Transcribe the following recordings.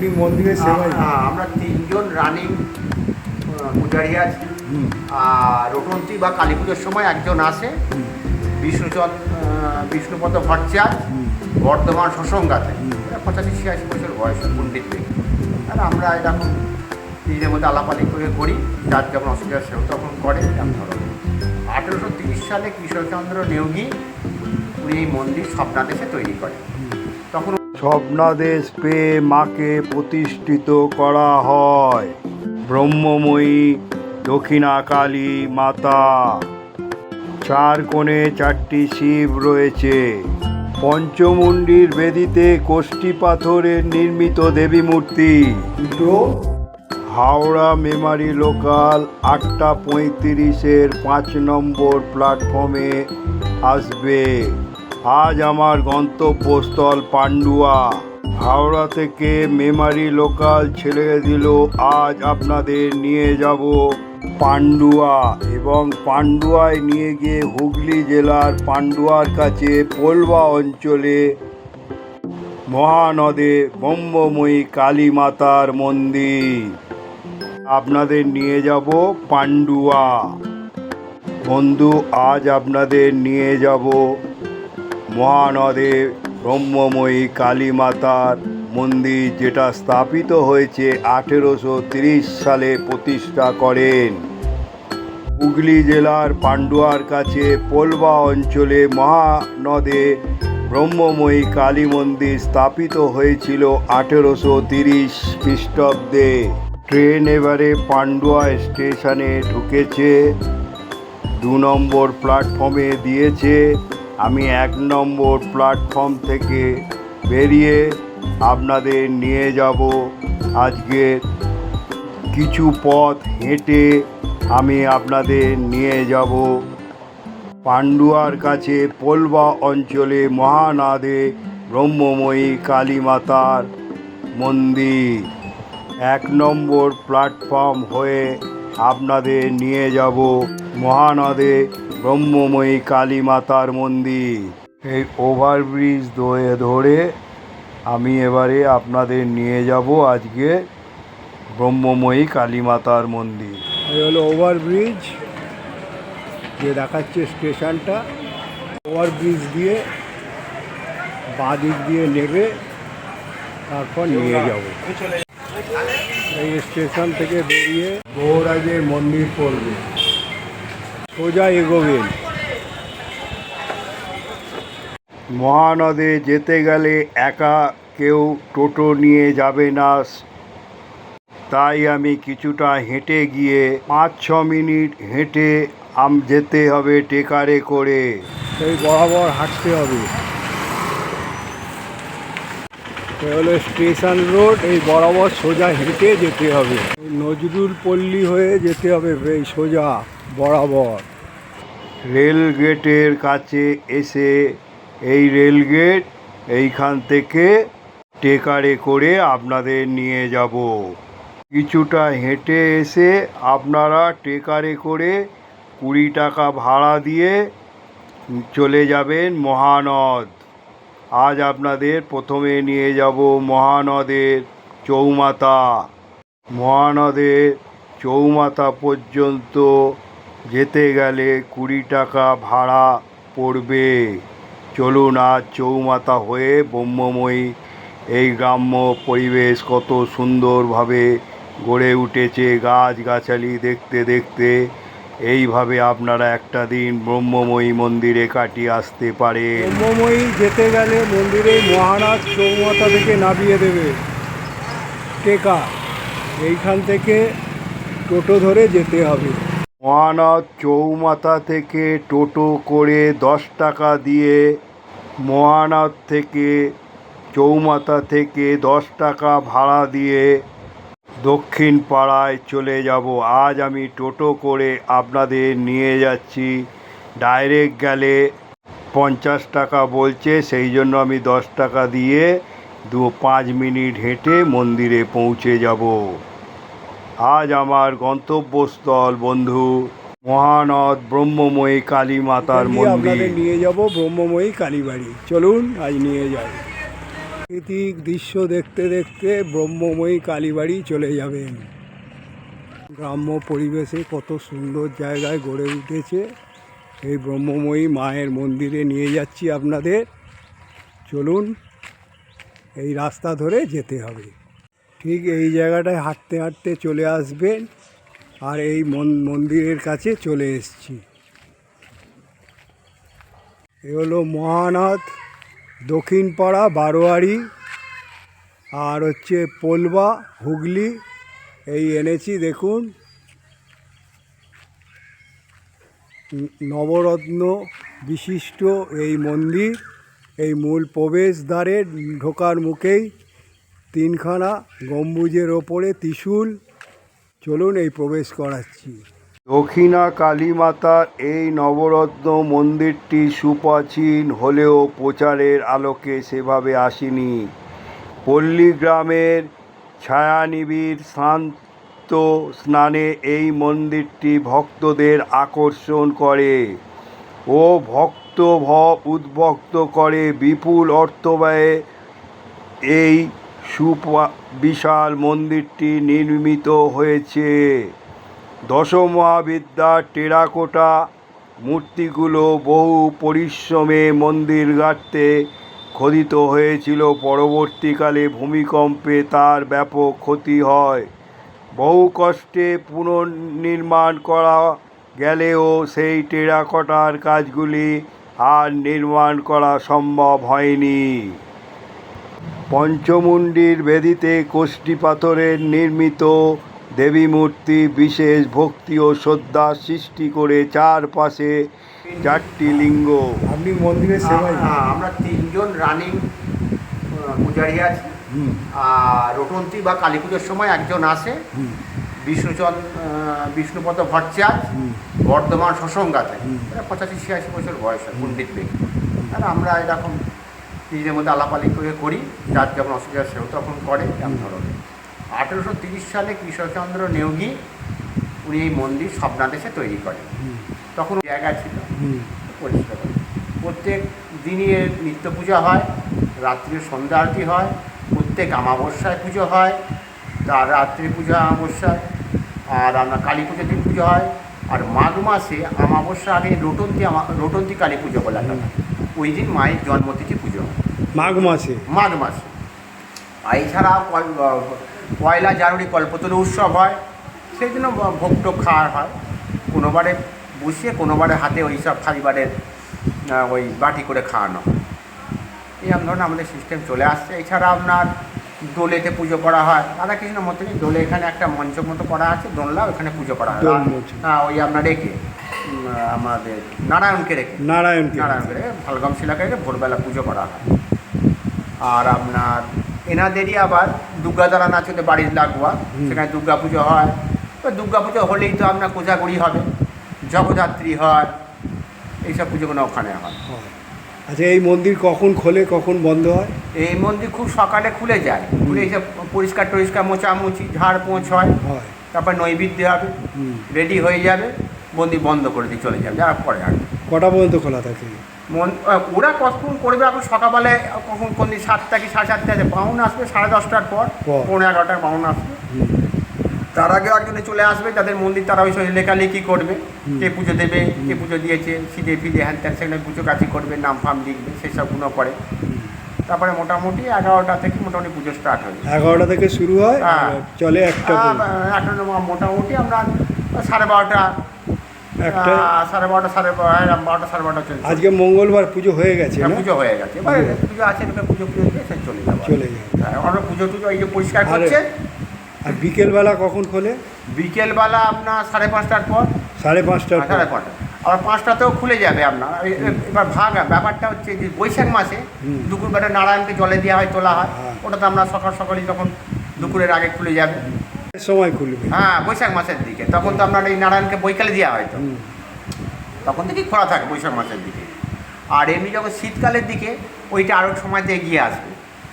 আপনি মন্দিরের সেবাই। হ্যাঁ, আমরা তিনজন রানিং পূজারি আছি। আর রটন্তী বা কালী পুজোর সময় একজন আসে। বিষ্ণুচন্দ বিষ্ণুপদ ভট্টাচার্য। বর্ধমান শোষঙ্গাতে হুম। পঁচাশি ছিয়াশি বছর বয়স পণ্ডিত। আর আমরা এরকম নিজেদের মধ্যে আলাপালি করে করি। যার যেমন অসুবিধা সেও তখন করে এরকম ধরনের। আঠেরোশো তিরিশ সালে কৃষ্ণচন্দ্র নেওগি উনি এই মন্দির স্বপ্নাদেশে তৈরি করেন। স্বপ্নাদেশ পেয়ে মাকে প্রতিষ্ঠিত করা হয়। ব্রহ্মময়ী দক্ষিণাকালী মাতা। চার কোণে চারটি শিব রয়েছে। পঞ্চমুণ্ডির বেদিতে কোষ্ঠী পাথরের নির্মিত দেবী মূর্তি। হাওড়া মেমারি লোকাল আটটা পঁয়ত্রিশের পাঁচ নম্বর প্ল্যাটফর্মে আসবে। আজ আমার গন্তব্যস্থল পান্ডুয়া। হাওড়া থেকে মেমারি লোকাল ছেড়ে দিল। আজ আপনাদের নিয়ে যাব পান্ডুয়া এবং পান্ডুয়ায় নিয়ে গিয়ে হুগলি জেলার পান্ডুয়ার কাছে পোলবা অঞ্চলে মহানদে ব্রহ্মময়ী কালী মাতার মন্দির। আপনাদের নিয়ে যাব পান্ডুয়া। বন্ধু, আজ আপনাদের নিয়ে যাব মহানদে ব্রহ্মময়ী কালী মাতার মন্দির যেটা স্থাপিত হয়েছে আঠেরোশো সালে প্রতিষ্ঠা করেন। হুগলি জেলার পান্ডুয়ার কাছে পোলবা অঞ্চলে মহানদে ব্রহ্মময়ী কালী মন্দির স্থাপিত হয়েছিল আঠেরোশো তিরিশ খ্রিস্টাব্দে। ট্রেন এবারে পান্ডুয়া স্টেশনে ঢুকেছে, দু নম্বর প্ল্যাটফর্মে দিয়েছে আমি এক নম্বর প্ল্যাটফর্ম থেকে বেরিয়ে আপনাদের নিয়ে যাব। আজকে কিছু পথ হেঁটে আমি আপনাদের নিয়ে যাব। পান্ডুয়ার কাছে পোলবা অঞ্চলে মহানাদে ব্রহ্মময়ী কালী মাতার মন্দির। এক নম্বর প্ল্যাটফর্ম হয়ে আপনাদের নিয়ে যাব মহানদে ব্রহ্মময়ী কালী মাতার মন্দির। এই ওভারব্রিজ ধরে ধরে আমি এবারে আপনাদের নিয়ে যাব আজকে ব্রহ্মময়ী কালী মাতার মন্দির। এই হলো ওভারব্রিজ যে দেখাচ্ছে স্টেশনটা। ওভারব্রিজ দিয়ে বাঁ দিক দিয়ে নেবে, তারপর নিয়ে যাব। এই স্টেশন থেকে বেরিয়ে গৌরাজের মন্দির পড়বে। সোজা এগোবেন মহানদে যেতে গেলে একা কেউ টোটো নিয়ে যাবে না। তাই আমি কিছুটা হেঁটে গিয়ে পাঁচ ছ মিনিট হেঁটে আম, যেতে হবে টেকারে করে। সেই বরাবর হাঁটতে হবে। হলো স্টেশন রোড, এই বরাবর সোজা হেঁটে যেতে হবে। নজরুল পল্লী হয়ে যেতে হবে এই সোজা বরাবর। রেল গেটের কাছে এসে এই রেল গেট, এইখান থেকে টেকারে করে আপনাদের নিয়ে যাব। কিছুটা হেঁটে এসে আপনারা টেকারে করে কুড়ি টাকা ভাড়া দিয়ে চলে যাবেন মহানদ। আজ আপনাদের প্রথমে নিয়ে যাব মহানদের চৌমাতা মহানদের চৌমাতা পর্যন্ত যেতে গেলে কুড়ি টাকা ভাড়া পড়বে। চলুন, আজ চৌমাতা হয়ে ব্রহ্মময়ী এই গ্রাম্য পরিবেশ কত সুন্দরভাবে গড়ে উঠেছে। গাছগাছালি দেখতে দেখতে এইভাবে আপনারা একটা দিন ব্রহ্মময়ী মন্দিরে কাটিয়ে আসতে পারে ব্রহ্মময়ী যেতে গেলে মন্দিরে মহারাজ চৌমাথা থেকে নামিয়ে দেবে। টেকা এইখান থেকে টোটো ধরে যেতে হবে। মহানাথ চৌমাথা থেকে টোটো করে দশ টাকা দিয়ে মহানাথ থেকে চৌমাথা থেকে দশ টাকা ভাড়া দিয়ে দক্ষিণ পাড়ায় চলে যাব। আজ আমি টোটো করে আপনাদের নিয়ে যাচ্ছি। ডাইরেক্ট গেলে পঞ্চাশ টাকা বলছে সেই জন্য আমি দশ টাকা দিয়ে দু পাঁচ মিনিট হেঁটে মন্দিরে পৌঁছে যাব। আজ আমার গন্তব্যস্থল বন্ধু মহানদ ব্রহ্মময়ী কালী মাতার মন্দির। নিয়ে যাব ব্রহ্মময়ী কালীবাড়ি। চলুন আজ নিয়ে যাই। প্রাকৃতিক দৃশ্য দেখতে দেখতে ব্রহ্মময়ী কালীবাড়ি চলে যাবেন। গ্রাম্য পরিবেশে কত সুন্দর জায়গায় গড়ে উঠেছে। এই ব্রহ্মময়ী মায়ের মন্দিরে নিয়ে যাচ্ছি আপনাদের। চলুন এই রাস্তা ধরে যেতে হবে। ঠিক এই জায়গাটায় হাঁটতে হাঁটতে চলে আসবেন আর এই মন- মন্দিরের কাছে চলে এসেছি। এ হলো মহানাথ। দক্ষিণপাড়া, বারোয়ারি, আর হচ্ছে পোলবা, হুগলি, এই এনেছি, দেখুন। নবরত্ন বিশিষ্ট এই মন্দির, এই মূল প্রবেশদ্বারে ঢোকার মুখেই তিনখানা গম্বুজের ওপরে ত্রিশূল। চলুন এই প্রবেশ করাচ্ছি। দক্ষিণা কালী মাতার এই নবরত্ন মন্দিরটি সুপ্রাচীন হলেও প্রচারের আলোকে সেভাবে আসেনি। পল্লী গ্রামের ছায়ানিবিড় শান্ত স্নানে এই মন্দিরটি ভক্তদের আকর্ষণ করে ও ভক্ত উদ্ভক্ত করে বিপুল অর্থ ব্যয়ে এই সুপা বিশাল মন্দিরটি নির্মিত হয়েছে। দশমহাবিদ্যার টেরাকোটা মূর্তিগুলো বহু পরিশ্রমে মন্দির গাঁথতে খোদিত হয়েছিল। পরবর্তীকালে ভূমিকম্পে তার ব্যাপক ক্ষতি হয়। বহু কষ্টে পুনর্নির্মাণ করা গেলেও সেই টেরাকোটার কাজগুলি আর নির্মাণ করা সম্ভব হয়নি। পঞ্চমুণ্ডির বেদিতে কোষ্ঠী পাথরের নির্মিত দেবী মূর্তি বিশেষ ভক্তি ও শ্রদ্ধা সৃষ্টি করে চারপাশে চারটি লিঙ্গ। আপনি মন্দিরের আ- আমরা তিনজন রানিং পূজারি আছি। আর রটন্তী বা কালী পুজোর সময় একজন আসে। বিষ্ণুচন্দ আহ, বিষ্ণুপদ ভট্টাচার্য বর্ধমান শশঙ্গাতে পঁচাশি ছিয়াশি বছর বয়স হয় পণ্ডিত ব্যক্তি। আর আমরা এরকম নিজেদের মধ্যে আলাপালি করে করি। যার যেমন অসুবিধা সেও তখন করে এরকম ধরনের আঠেরোশো তিরিশ সালে কৃষ্ণচন্দ্র নেওগি উনি এই মন্দির স্বপ্নাদেশে তৈরি করেন। তখন জায়গা ছিল। পরিষ্কার প্রত্যেক দিনই এর নিত্য পূজা হয় রাত্রে সন্ধ্যা আরতি হয় প্রত্যেক অমাবস্যায় পুজো হয় তার রাত্রি পূজা অমাবস্যায় আর আপনার কালী পুজোর দিন পুজো হয় আর মাঘ মাসে অমাবস্যা আগে রোটন্তি আমা রোটন্তী কালী পুজো বলে একটা ওই দিন মায়ের জন্মতিথি পুজো হয়। মাঘ মাসে? মাঘ মাসে। আর এছাড়া পয়লা জানুয়ারি কল্পতরু উৎসব হয় সেই জন্য ভোগ টোগ খাওয়া হয়। কোনোবারে বসিয়ে কোনোবারে হাতে ওই সব আহ, ওই বাটি করে খাওয়ানো এরকম ধরনের আমাদের সিস্টেম চলে আসছে। এছাড়া আপনার দোলেতে পুজো করা হয়। রাধাকৃষ্ণ মন্দিরে দোলে এখানে একটা মঞ্চ মতো করা আছে দোলনা ওখানে পুজো করা হয়। হ্যাঁ ওই আপনার রেখে আমাদের নারায়ণকে রেখে। নারায়ণকে নারায়ণকে রেখে ভালগম শিলাকে রেখে ভোরবেলা পুজো করা হয়। আর আপনার এনাদেরই আবার দুর্গা দালান আছে ওদের বাড়ির লাগোয়া। সেখানে দুর্গা পুজো হয়। তো দুর্গা পুজো হলেই তো আপনার কোজাগরি হবে জগদ্ধাত্রী হয় এইসব পুজোগুলো ওখানে হয়। হয়। আচ্ছা এই মন্দির কখন খোলে কখন বন্ধ হয়? এই মন্দির খুব সকালে খুলে যায় খুলে এসে পরিষ্কার টরিষ্কার মোচামুচি ঝাড় পোঁছ হয় হয়। তারপর নৈবেদ্য হবে রেডি হয়ে যাবে মন্দির বন্ধ করে দিয়ে চলে যাবে যারা পরে আর কটা পর্যন্ত খোলা থাকে? মন ওরা কখন করবে এখন সকালবেলায় কখন কোন দিন সাতটা কি সাড়ে সাতটা আছে বাউন আসবে সাড়ে দশটার পর। পৌনে এগারোটার বাউন আসবে। তার আগে একজনে চলে আসবে তাদের মন্দির তারা ওই সব লেখালেখি করবে। কে পুজো দেবে কে পুজো দিয়েছে সিদে ফিদে হ্যান ত্যান সেখানে পুজো কাছি করবে নাম ফাম লিখবে সেই সবগুলো করে তারপরে মোটামুটি এগারোটা থেকে মোটামুটি পুজো স্টার্ট হয়ে এগারোটা থেকে শুরু হয় হ্যাঁ। চলে একটা। একটা মোটামুটি আমরা সাড়ে বারোটা একটা সাড়ে বারোটা সাড়ে হ্যাঁ, বারোটা সাড়ে বারোটা চলছে। আজকে মঙ্গলবার পুজো হয়ে গেছে হ্যাঁ, পুজো হয়ে গেছে। এবার পুজো। আছে এবার পুজো পুজো দিয়ে সে চলে যাবে। চলে যাবে। হ্যাঁ, আমরা পুজো টুজো এই যে পরিষ্কার আরে- করছে। আর বিকেলবেলা কখন খোলে? বিকেলবেলা আপনার সাড়ে পাঁচটার পর। সাড়ে পাঁচটার সাড়ে পাঁচটা। আবার পাঁচটাতেও খুলে যাবে আপনার। এবার ভাগ ব্যাপারটা হচ্ছে যে বৈশাখ মাসে। দুপুরবেলা নারায়ণকে জলে দেওয়া হয় তোলা হয়। হ্যাঁ। ওটাতে আমরা সকাল সকালই যখন দুপুরের আগে খুলে যাবে। সময় খুলবে। হ্যাঁ বৈশাখ মাসের দিকে। তখন তো আপনার এই নারায়ণকে বৈকালে দেওয়া হয় তো। তখন থেকেই খোলা থাকে বৈশাখ মাসের দিকে। আর এমনি যখন শীতকালের দিকে ওইটা আরও সময়তে এগিয়ে আসবে।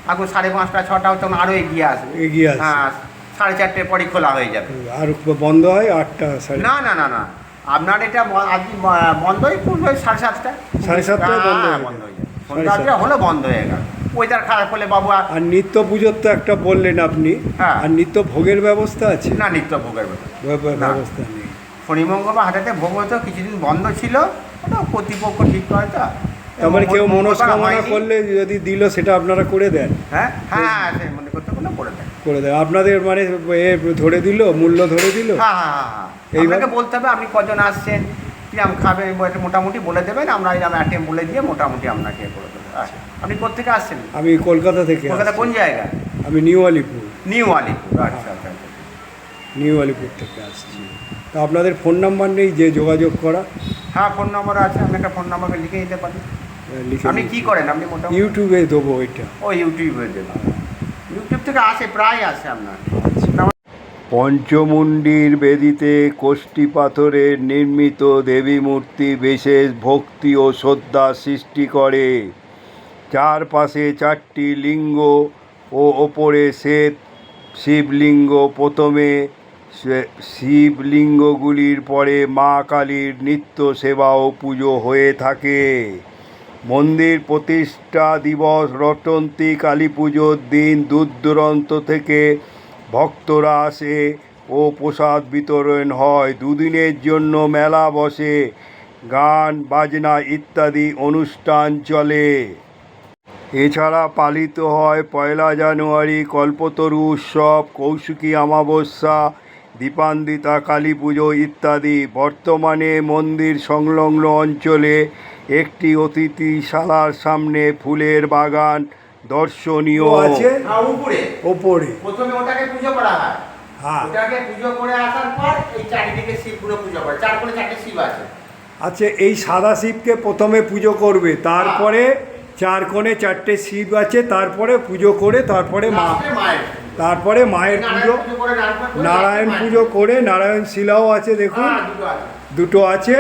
এখন সাড়ে পাঁচটা ছটা তখন আরও এগিয়ে আসবে। এগিয়ে আসবে। হ্যাঁ সাড়ে চারটের পরই খোলা হয়ে যাবে। আর বন্ধ হয় আটটা না না না না। আপনার এটা আজকে বন্ধই করবে সাড়ে সাতটা সাড়ে সাতটায় বন্ধ হ্যাঁ, হয়ে বন্ধ হয়ে যায় সন্ধ্যা সাতটা। হলো বন্ধ হয়ে গেল। ওয়েদার খারাপ হলে বাবু আর নিত্য পুজোর তো একটা বললেন আপনি। হ্যাঁ। আর নিত্য ভোগের ব্যবস্থা আছে? না নিত্য ভোগের। ব্যবস্থা। নেই। শনি মঙ্গলবার হাটাতে ভোগ হতো কিছুদিন বন্ধ ছিল ওটা কর্তৃপক্ষ ঠিক করে তো। তারপরে কেউ মঙ্গলবার মনস্কামনা করলে যদি দিল সেটা আপনারা করে দেন। হ্যাঁ হ্যাঁ মনে করতে কোনো করে দেয় করে দেন। আপনাদের মানে এ ধরে দিল মূল্য ধরে দিল? হ্যাঁ হ্যাঁ হ্যাঁ হ্যাঁ। আপনাকে বলতে হবে আপনি কজন আসছেন কিরাম খাবে মোটামুটি বলে দেবেন আমরা এরকম অ্যাটেম বলে দিয়ে মোটামুটি আপনাকে করে দেবো। আচ্ছা। আপনি কোথেকে আসছেন? আমি কলকাতা থেকে কলকাতা কোন জায়গায় আমি নিউ আলিপুর। নিউ আলিপুর আচ্ছা আচ্ছা আচ্ছা। নিউ আলিপুর থেকে আসছি। তা আপনাদের ফোন নাম্বার নেই যে যোগাযোগ করা? হ্যাঁ ফোন নাম্বার আছে আপনি একটা ফোন নাম্বারকে লিখে দিতে পারেন আহ, লিখে আপনি। কি করেন আপনি মোটামুটি? ইউটিউবে দেবো ওইটা ও ইউটিউবে দেবেন ইউটিউব থেকে আসে প্রায় আসে আপনার। পঞ্চমুণ্ডির বেদিতে কোষ্ঠী পাথরের নির্মিত দেবী মূর্তি বিশেষ ভক্তি ও শ্রদ্ধা সৃষ্টি করে। চারপাশে চারটি লিঙ্গ ও ওপরে শ্বেত শিবলিঙ্গ। প্রথমে শিবলিঙ্গগুলির পরে মা কালীর নিত্য সেবা ও পুজো হয়ে থাকে। মন্দির প্রতিষ্ঠা দিবস, রটন্তী কালী পুজোর দিন দূর দূরান্ত থেকে ভক্তরা আসে ও প্রসাদ বিতরণ হয়। দুদিনের জন্য মেলা বসে, গান, বাজনা ইত্যাদি অনুষ্ঠান চলে। এছাড়া পালিত হয় পয়লা জানুয়ারি কল্পতরু উৎসব কৌশিকী অমাবস্যা দীপান্দিতা কালী পুজো ইত্যাদি। বর্তমানে মন্দির সংলগ্ন অঞ্চলে একটি অতিথিশালার সামনে ফুলের বাগান দর্শনীয়। আছে? উপরে? ওপরে। প্রথমে ওটাকে পুজো করা হয়। হ্যাঁ। ওটাকে পুজো করে আসার পর এই চারিদিকে শিব পুরো পুজো করে। চার করে চারটে শিব আছে। আচ্ছা এই সাদা শিবকে প্রথমে পুজো করবে তারপরে চার কোণে চারটে শিব আছে তারপরে পুজো করে তারপরে মা তারপরে মায়ের পুজো। নারায়ণ পুজো। করে নারায়ণ শিলাও আছে দেখুন। হ্যাঁ, দুটো আছে।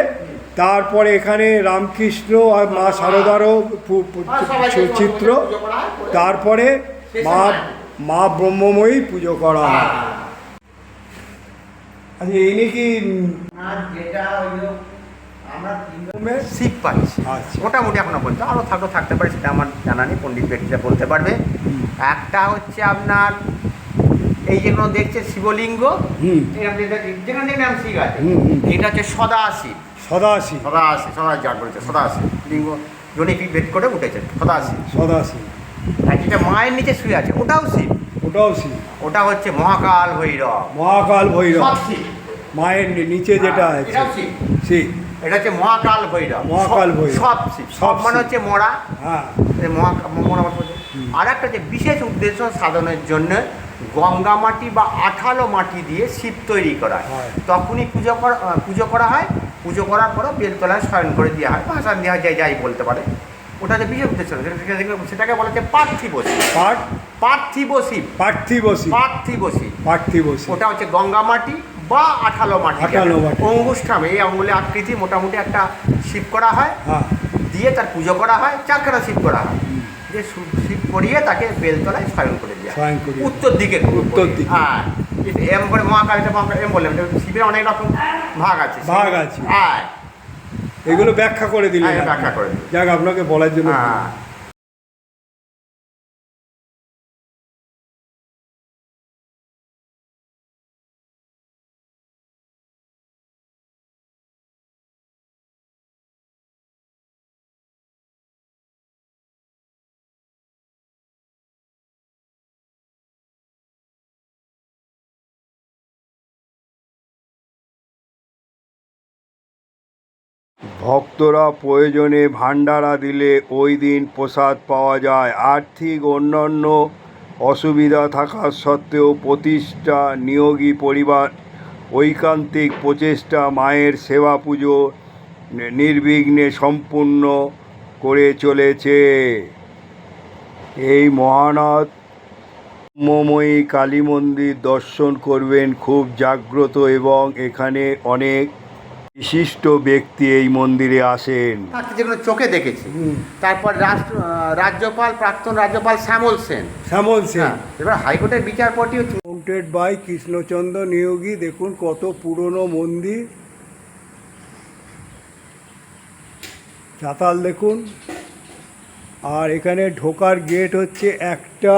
তারপরে এখানে রামকৃষ্ণ আর মা শারদারও হ্যাঁ, চিত্র। হয়, করে- তারপরে মা মা ব্রহ্মময়ী পুজো করা হয়। আচ্ছা ইনি কি যেটা আমরা শিব পাচ্ছি। আচ্ছা। মোটামুটি এখনও পর্যন্ত আরও থাকলেও থাকতে পারে সেটা আমার জানা নেই পণ্ডিত ব্যক্তিরা বলতে পারবে। একটা হচ্ছে আপনার এই যেগুলো দেখছে শিবলিঙ্গ যেখানে নাম শিব আছে। এটা হচ্ছে সদাশি সদাশি সদাশি সদা জাগ্রত সদাশি লিঙ্গ জনি ভেদ করে উঠেছে সদাশি সদাশি আর যেটা মায়ের নিচে শুয়ে আছে ওটাও শিব ওটাও শিব ওটা হচ্ছে মহাকাল ভৈরব। মহাকাল ভৈরব। মায়ের নিচে যেটা হ্যাঁ, আছে শিব এটা হচ্ছে মহাকাল ভৈরব। মহাকাল ভৈরব। সব সব মানে হচ্ছে মরা। হ্যাঁ। মরা আর একটা যে বিশেষ উদ্দেশ্য সাধনের জন্য গঙ্গা মাটি বা আঠালো মাটি দিয়ে শিব তৈরি করা হয়। তখনই পুজো করা পুজো করা হয়। পুজো করার পরে বেলতলায় শয়ন করে দেওয়া হয়। ভাষা দেওয়া যায় যাই বলতে পারে। ওটা যে বিশেষ উদ্দেশ্য। সেটাকে- সেটাকে বলা হচ্ছে পার্থিব শিব। পার্থিব শিব। পার্থিব শিব। পার্থিব শিব। পার্থিব শিব। ওটা হচ্ছে গঙ্গা মাটি বা আঠালো মাটি আঠালো মাটি। অঙ্গুষ্ঠাম এই আঙ্গুলে আকৃতি মোটামুটি একটা শিব করা হয় হ্যাঁ দিয়ে তার পুজো করা হয় চারখানা শিব করা হয় যে শিব করিয়ে তাকে বেলতলায় শয়ন করে দেওয়া। উত্তর দিকে উত্তর দিকে। হ্যাঁ এম করে মহাকাল এটা মহাকাল এম বললাম শিবের অনেক রকম ভাগ আছে ভাগ আছে। হ্যাঁ এগুলো ব্যাখ্যা করে দিলেন হ্যাঁ, ব্যাখ্যা করে। যাক আপনাকে বলার জন্য হ্যাঁ ভক্তরা প্রয়োজনে ভান্ডারা দিলে ওই দিন প্রসাদ পাওয়া যায়। আর্থিক অন্যান্য অসুবিধা থাকা সত্ত্বেও প্রতিষ্ঠা নিয়োগী পরিবার ঐকান্তিক প্রচেষ্টা, মায়ের সেবা পুজো নির্বিঘ্নে সম্পূর্ণ করে চলেছে। এই মহানাথ ব্রহ্মময়ী কালী মন্দির দর্শন করবেন খুব জাগ্রত এবং এখানে অনেক বিশিষ্ট ব্যক্তি এই মন্দিরে আসেন। যেগুলো চোখে দেখেছি। তারপর রাষ্ট্র রাজ্যপাল প্রাক্তন রাজ্যপাল শ্যামল সেন। শ্যামল হ্যাঁ এবার হাইকোর্টের বিচারপতি মাউন্টেড বাই কৃষ্ণচন্দ্র নিয়োগী দেখুন কত পুরনো মন্দির। চাতাল দেখুন। আর এখানে ঢোকার গেট হচ্ছে একটা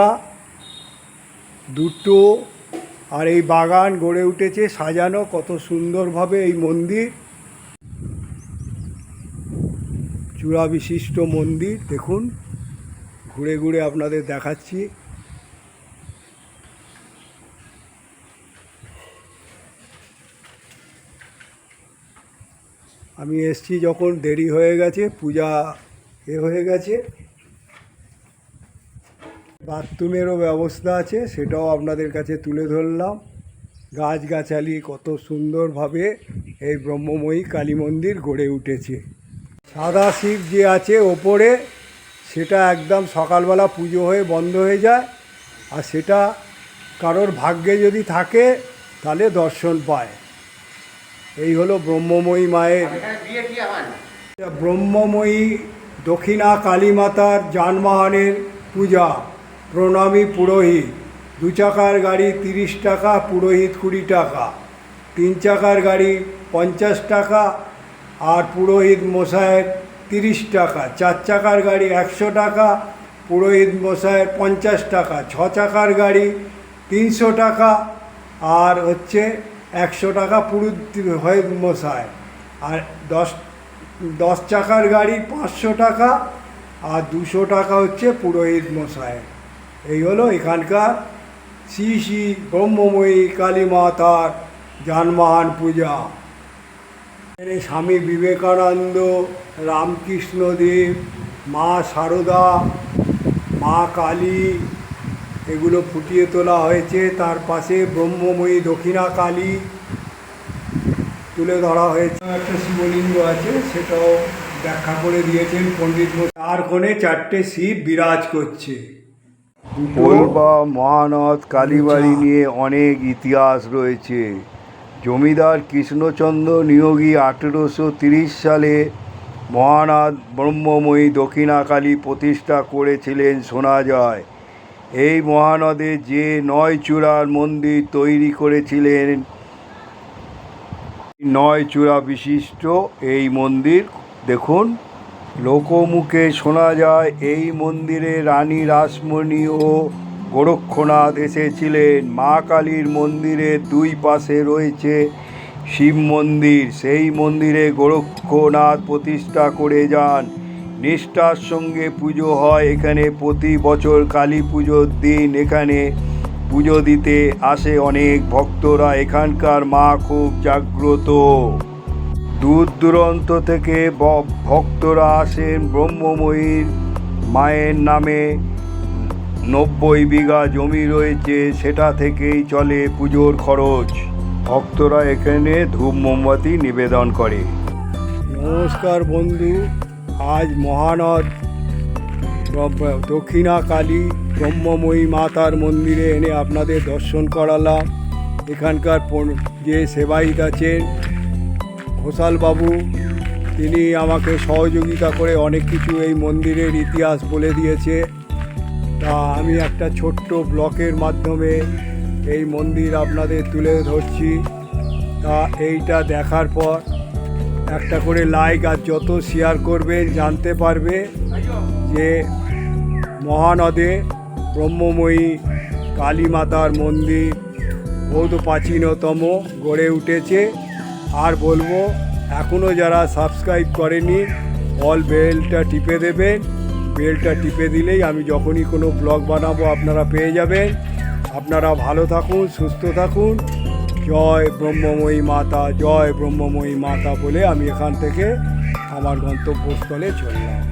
দুটো আর এই বাগান গড়ে উঠেছে সাজানো কত সুন্দরভাবে এই মন্দির। চূড়া বিশিষ্ট মন্দির, দেখুন, ঘুরে ঘুরে আপনাদের দেখাচ্ছি। আমি এসছি যখন দেরি হয়ে গেছে, পূজা এ হয়ে গেছে। বাথরুমেরও ব্যবস্থা আছে, সেটাও আপনাদের কাছে তুলে ধরলাম। গাছগাছালি কত সুন্দরভাবে এই ব্রহ্মময়ী কালী মন্দির গড়ে উঠেছে। সাদা শিব যে আছে ওপরে, সেটা একদম সকালবেলা পুজো হয়ে বন্ধ হয়ে যায়। আর সেটা কারোর ভাগ্যে যদি থাকে, তাহলে দর্শন পায়। এই হলো ব্রহ্মময়ী মায়ের। ব্রহ্মময়ী দক্ষিণা কালীমাতার যানবাহনের পূজা। প্রণামী পুরোহিত। দু চাকার গাড়ি তিরিশ টাকা, পুরোহিত কুড়ি টাকা। তিন চাকার গাড়ি পঞ্চাশ টাকা আর পুরোহিত মশাইয়ের তিরিশ টাকা। চার চাকার গাড়ি একশো টাকা, পুরোহিত মশাইয়ের পঞ্চাশ টাকা। ছ চাকার গাড়ি তিনশো টাকা আর হচ্ছে একশো টাকা পুরোহিত মশাই। আর দশ দশ চাকার গাড়ি পাঁচশো টাকা আর দুশো টাকা হচ্ছে পুরোহিত মশাই। এই হলো এখানকার শ্রী শ্রী ব্রহ্মময়ী কালী মাতার যানবাহন পূজা। স্বামী বিবেকানন্দ রামকৃষ্ণদেব মা সারদা মা কালী এগুলো ফুটিয়ে তোলা হয়েছে। তার পাশে ব্রহ্মময়ী দক্ষিণা কালী তুলে ধরা হয়েছে। একটা শিবলিঙ্গ আছে সেটাও ব্যাখ্যা করে দিয়েছেন পণ্ডিত। চার কোণে চারটে শিব বিরাজ করছে। মহানদ কালীবাড়ি নিয়ে অনেক ইতিহাস রয়েছে। জমিদার কৃষ্ণচন্দ্র নিয়োগী আঠেরোশো তিরিশ সালে মহানাদ ব্রহ্মময়ী দক্ষিণাকালী প্রতিষ্ঠা করেছিলেন শোনা যায়। এই মহানদে যে নয় চূড়ার মন্দির তৈরি করেছিলেন, নয় চূড়া বিশিষ্ট এই মন্দির, দেখুন, লোকমুখে শোনা যায়, এই মন্দিরে রানী রাসমণি ও গোরক্ষনাথ এসেছিলেন। মা কালীর মন্দিরের দুই পাশে রয়েছে শিব মন্দির। সেই মন্দিরে গোরক্ষনাথ প্রতিষ্ঠা করে যান। নিষ্ঠার সঙ্গে পুজো হয়। এখানে প্রতি বছর কালী পুজোর দিন এখানে পুজো দিতে আসে অনেক ভক্তরা। এখানকার মা খুব জাগ্রত। দূর দূরান্ত থেকে ভক্তরা আসেন ব্রহ্মময়ীর মায়ের নামে। নব্বই বিঘা জমি রয়েছে, সেটা থেকেই চলে পুজোর খরচ। ভক্তরা এখানে ধূপ মোমবাতি নিবেদন করে। নমস্কার বন্ধু, আজ মহানদ দক্ষিণা কালী, ব্রহ্মময়ী মাতার মন্দিরে এনে আপনাদের দর্শন করালাম। এখানকার যে সেবায়িত আছেন ঘোষালবাবু, তিনি আমাকে সহযোগিতা করে অনেক কিছু এই মন্দিরের ইতিহাস বলে দিয়েছে। আমি একটা ছোট্ট ব্লকের মাধ্যমে এই মন্দির আপনাদের তুলে ধরছি। তা এইটা দেখার পর একটা করে লাইক আর যত শেয়ার করবেন জানতে পারবে যে মহানদে ব্রহ্মময়ী কালী মাতার মন্দির বহুত প্রাচীনতম গড়ে উঠেছে। আর বলব এখনও যারা সাবস্ক্রাইব করেনি অল বেলটা টিপে দেবেন। বেলটা টিপে দিলেই আমি যখনই কোনো ব্লগ বানাবো আপনারা পেয়ে যাবেন। আপনারা ভালো থাকুন, সুস্থ থাকুন। জয় ব্রহ্মময়ী মাতা, জয় ব্রহ্মময়ী মাতা বলে আমি এখান থেকে আমার গন্তব্যস্থলে চললাম।